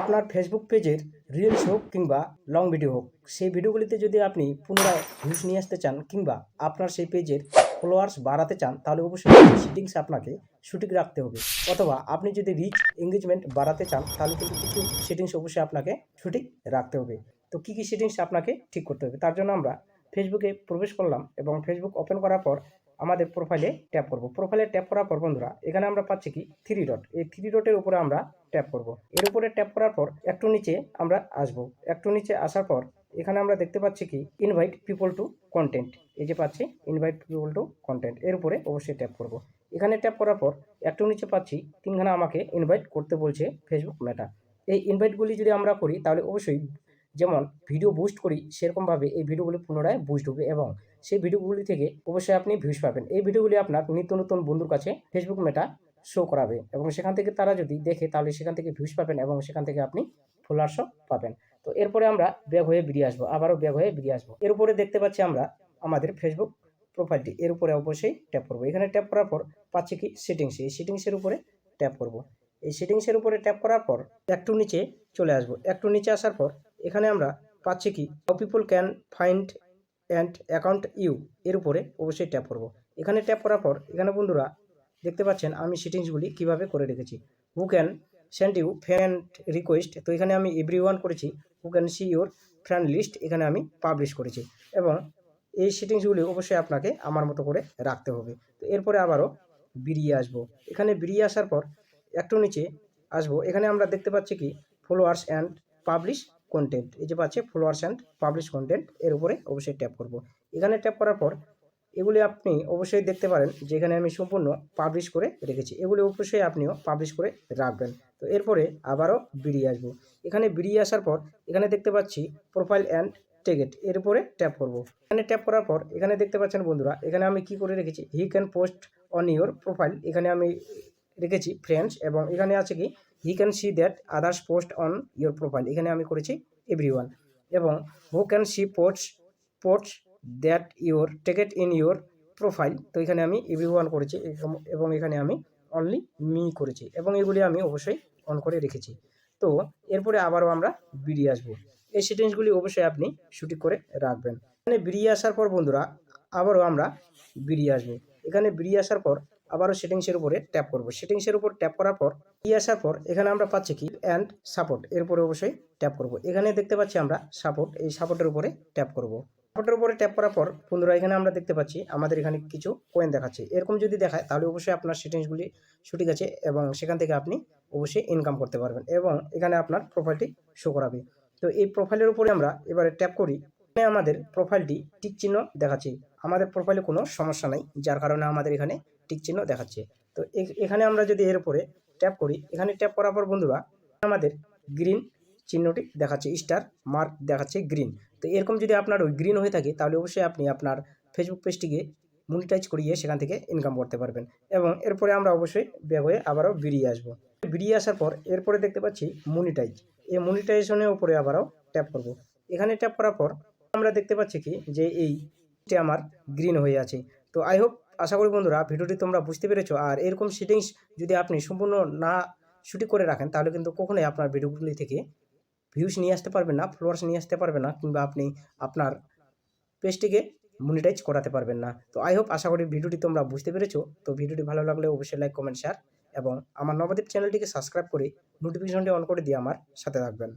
আপনার ফেসবুক পেজের রিলস হোক কিংবা লং ভিডিও হোক, সেই ভিডিওগুলিতে যদি আপনি পুনরায় ভিউজ নিয়ে আসতে চান কিংবা আপনার সেই পেজের ফলোয়ার্স বাড়াতে চান, তাহলে অবশ্যই সেটিংস আপনাকে সঠিক রাখতে হবে। অথবা আপনি যদি রিচ এঙ্গেজমেন্ট বাড়াতে চান, তাহলে কিন্তু কিছু সেটিংস অবশ্যই আপনাকে সঠিক রাখতে হবে। তো কী কী সেটিংস আপনাকে ঠিক করতে হবে? তার জন্য আমরা ফেসবুকে প্রবেশ করলাম এবং ফেসবুক ওপেন করার পর আমাদের প্রোফাইলে ট্যাপ করব। প্রোফাইলে ট্যাপ করার পর বন্ধুরা, এখানে আমরা পাচ্ছি কি? থ্রি ডট এই থ্রি ডটের উপরে আমরা ট্যাপ করব। এর উপরে ট্যাপ করার পর একটু নিচে আমরা আসব। একটু নিচে আসার পর এখানে আমরা দেখতে পাচ্ছি কি? ইনভাইট পিপল টু কন্টেন্ট এই যে পাচ্ছি ইনভাইট পিপল টু কন্টেন্ট এর উপরে অবশ্যই ট্যাপ করব। এখানে ট্যাপ করার পর একটু নিচে পাচ্ছি, তিনখানা আমাকে ইনভাইট করতে বলছে ফেসবুক মেটা এই ইনভাইটগুলি যদি আমরা করি তাহলে অবশ্যই যেমন ভিডিও বুস্ট করি, সেরকমভাবে এই ভিডিওগুলি পুনরায় বুস্ট হবে এবং সেই ভিডিওগুলি থেকে অবশ্যই আপনি ভিউজ পাবেন। এই ভিডিওগুলি আপনার নিত্য নতুন বন্ধুর কাছে ফেসবুক মেটা শো করাবে এবং সেখান থেকে তারা যদি দেখে, তাহলে সেখান থেকে ভিউজ পাবেন এবং সেখান থেকে আপনি ফলোয়ার্সও পাবেন। তো এরপরে আমরা ব্যাগ হয়ে বেরিয়ে আসব, আবারও ব্যাগ হয়ে বেরিয়ে আসব। এর উপরে দেখতে পাচ্ছি আমরা আমাদের ফেসবুক প্রোফাইলটি এর উপরে অবশ্যই ট্যাপ করব। এখানে ট্যাপ করার পর পাচ্ছি কি সেটিংস এই সেটিংসের উপরে ট্যাপ করব। এই সেটিংসের উপরে ট্যাপ করার পর একটু নিচে চলে আসব। একটু নিচে আসার পর এখানে আমরা পাচ্ছি কি? How people can find and account you এর উপরে অবশ্যই ট্যাপ করব। এখানে ট্যাপ করার পর, এখানে বন্ধুরা দেখতে পাচ্ছেন আমি সেটিংসগুলি কীভাবে করে রেখেছি। Who can send you friend request তো এখানে আমি এভরি ওয়ান করেছি। Who can see your friend list এখানে আমি পাবলিশ করেছি। এবং এই সেটিংসগুলি অবশ্যই আপনাকে আমার মতো করে রাখতে হবে। তো এরপরে আবারও বেরিয়ে আসব। এখানে বেরিয়ে আসার পর, একটু নিচে আসব। এখানে আমরা দেখতে পাচ্ছি কি? ফলোয়ার্স অ্যান্ড পাবলিশ কন্টেন্ট এই যে পাচ্ছে ফলোয়ার্স অ্যান্ড পাবলিশ কন্টেন্ট এর উপরে অবশ্যই ট্যাপ করব। এখানে ট্যাপ করার পর, এগুলি আপনি অবশ্যই দেখতে পারেন যে এখানে আমি সম্পূর্ণ পাবলিশ করে রেখেছি। এগুলি অবশ্যই আপনিও পাবলিশ করে রাখবেন। তো এরপরে আবারও বেরিয়ে আসব। এখানে বেরিয়ে আসার পর, এখানে দেখতে পাচ্ছি প্রোফাইল অ্যান্ড টেগেট এর উপরে ট্যাপ করব। এখানে ট্যাপ করার পর, এখানে দেখতে পাচ্ছেন বন্ধুরা, এখানে আমি কি করে রেখেছি? He can post on your profile এখানে আমি রেখেছি ফ্রেন্ডস এবং এখানে আছে কি? He can see that others post on your profile এখানে আমি করেছি এভরি ওয়ান এবং who can see post post that your tagged in your profile তো এখানে আমি এভরি ওয়ান করেছি এবং- এখানে আমি অনলি মি করেছি এবং এগুলি আমি অবশ্যই অন করে রেখেছি। তো এরপরে আবারও আমরা বেরিয়ে আসব। এই সেটিংসগুলি অবশ্যই আপনি শুটিং করে রাখবেন। এখানে বেরিয়ে আসার পর বন্ধুরা, আবারও আমরা বেরিয়ে আসব। এখানে বেরিয়ে আসার পর আবারও সেটিংসের উপরে ট্যাপ করব। সেটিংসের উপর ট্যাপ করার পর বেরিয়ে আসার পর, এখানে আমরা পাচ্ছি কি? অ্যান্ড সাপোর্ট এর উপরে অবশ্যই ট্যাপ করব। এখানে দেখতে পাচ্ছি আমরা সাপোর্ট এই সাপোর্টের উপরে ট্যাপ করব। সাপোর্টের উপরে ট্যাপ করার পর, বন্ধুরা, এখানে আমরা দেখতে পাচ্ছি আমাদের এখানে কিছু কয়েন দেখাচ্ছে। এরকম যদি দেখায়, তাহলে অবশ্যই আপনার সেটিংসগুলি সঠিক আছে এবং সেখান থেকে আপনি অবশ্যই ইনকাম করতে পারবেন এবং এখানে আপনার প্রোফাইলটি শো করাবে। তো এই প্রোফাইলের উপরে আমরা এবারে ট্যাপ করি। এখানে আমাদের প্রোফাইলটি টিক চিহ্ন দেখাচ্ছে। আমাদের প্রোফাইলে কোনো সমস্যা নাই, যার কারণে আমাদের এখানে টিক চিহ্ন দেখাচ্ছে। তো এখানে আমরা যদি এর উপরে ট্যাপ করি, এখানে ট্যাপ করার পর বন্ধুরা, আমাদের গ্রিন চিহ্নটি দেখাচ্ছে স্টার মার্ক দেখাচ্ছে গ্রিন তো এরকম যদি আপনার ওই গ্রিন হয়ে থাকে, তাহলে অবশ্যই আপনি আপনার ফেসবুক পেজটিকে মনিটাইজ করিয়ে সেখান থেকে ইনকাম করতে পারবেন এবং এরপরে আমরা অবশ্যই ব্যাগ হয়ে আবারও বেরিয়ে আসব। বেরিয়ে আসার পর এরপরে দেখতে পাচ্ছি মনিটাইজ এই মনিটাইজেশনের উপরে আবারও ট্যাপ করব। এখানে ট্যাপ করার পর আমরা দেখতে পাচ্ছি কি, যে এইটি আমার গ্রিন হয়ে আছে। তো আই হোপ আশা করি বন্ধুরা ভিডিওটি তোমরা বুঝতে পেরেছ। আর এরকম সেটিংস যদি আপনি সম্পূর্ণ না শুটি করে রাখেন, তাহলে কিন্তু কখনোই আপনার ভিডিওগুলি থেকে ভিউস নিয়ে আসতে পারবেন না ফলোয়ার্স নিয়ে আসতে পারবেন না, কিংবা আপনি আপনার পেজটিকে মনিটাইজ করাতে পারবেন না। তো আই হোপ আশা করি ভিডিওটি তোমরা বুঝতে পেরেছ। তো ভিডিওটি ভালো লাগলে অবশ্যই লাইক কমেন্ট শেয়ার এবং আমার নবদ্বীপ চ্যানেলটিকে সাবস্ক্রাইব করে নোটিফিকেশনটি অন করে দিয়ে আমার সাথে থাকবেন।